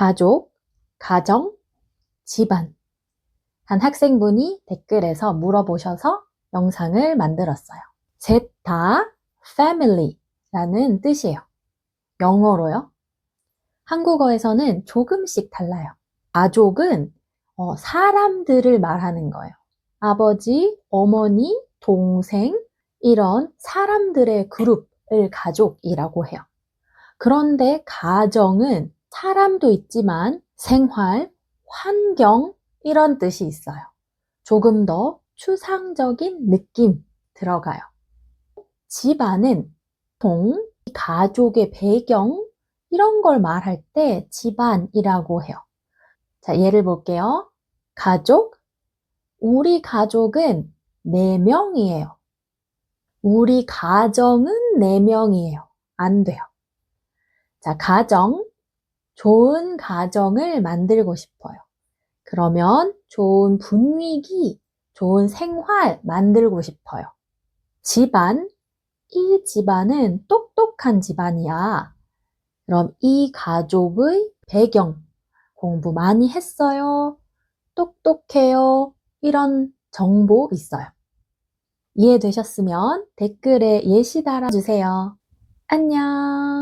가족, 가정, 집안. 한 학생분이 댓글에서 물어보셔서 영상을 만들었어요. 제타 family라는 뜻이에요. 영어로요. 한국어에서는 조금씩 달라요. 가족은 어, 사람들을 말하는 거예요. 아버지, 어머니, 동생, 이런 사람들의 그룹을 가족이라고 해요. 그런데 가정은 사람도 있지만 생활, 환경, 이런 뜻이 있어요. 조금 더 추상적인 느낌 들어가요. 집안은 통, 가족의 배경, 이런 걸 말할 때 집안이라고 해요. 자, 예를 볼게요. 가족, 우리 가족은 4명이에요. 우리 가정은 4명이에요. 안 돼요. 자, 가정, 좋은 가정을 만들고 싶어요. 그러면 좋은 분위기, 좋은 생활 만들고 싶어요. 집안, 이 집안은 똑똑한 집안이야. 그럼 이 가족의 배경, 공부 많이 했어요. 똑똑해요. 이런 정보 있어요. 이해되셨으면 댓글에 예시 달아주세요. 안녕.